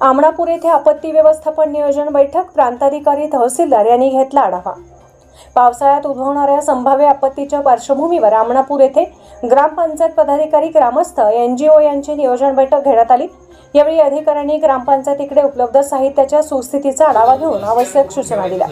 आमणापूर येथे आपत्ती व्यवस्थापन नियोजन बैठक प्रांताधिकारी तहसीलदार यांनी घेतला आढावा. पावसाळ्यात उद्भवणाऱ्या संभाव्य आपत्तीच्या पार्श्वभूमीवर आमणापूर येथे ग्रामपंचायत पदाधिकारी ग्रामस्थ एनजीओ यांची नियोजन बैठक घेण्यात आली. यावेळी अधिकाऱ्यांनी ग्रामपंचायतीकडे उपलब्ध साहित्याच्या सुस्थितीचा आढावा घेऊन आवश्यक सूचना दिल्या.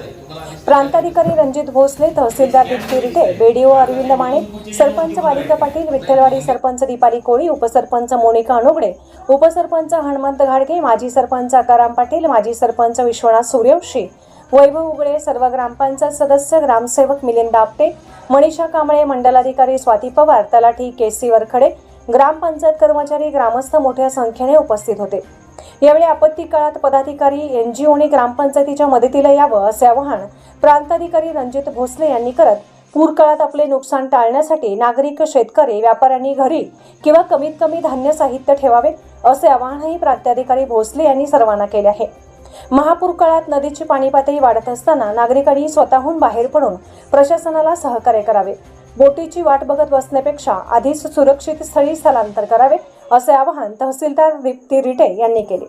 प्रांताधिकारी रणजित भोसले तहसीलदार दीप्ती रिठे बीडीओ अरविंद माने सरपंच बालिका पाटील विठ्ठलवाडी सरपंच दीपाली कोळी उपसरपंच मोनिका अनोगडे उपसरपंच हनुमंत घाडगे माजी सरपंच आकाराम पाटील माजी सरपंच विश्वनाथ सूर्यवंशी वैभव उगळे सर्व ग्रामपंचायत सदस्य ग्रामसेवक मिलिंद आपटे मनीषा कांबळे मंडलाधिकारी स्वाती पवार तलाठी केसी वरखडे ग्रामपंचायत कर्मचारी ग्रामस्थ मोठ्या संख्येने उपस्थित होते. यावेळी आपत्ती काळात पदाधिकारी एनजीओने ग्रामपंचायतीच्या मदतीला यावं असे आवाहन प्रांताधिकारी रणजित भोसले यांनी करत पूर काळात आपले नुकसान टाळण्यासाठी नागरिक शेतकरी व्यापाऱ्यांनी घरी किंवा कमीत कमी धान्य साहित्य ठेवावे असे आवाहनही प्रांताधिकारी भोसले यांनी सर्वांना केले आहे. महापूर काळात नदीची पाणी पातळी वाढत असताना नागरिकांनी स्वतःहून बाहेर पडून प्रशासनाला सहकार्य करावे. बोटीची वाट बघत बसण्यापेक्षा आधीच सुरक्षित स्थळी स्थलांतर करावे असे आवाहन तहसीलदार दीप्ती रिटे यांनी केले.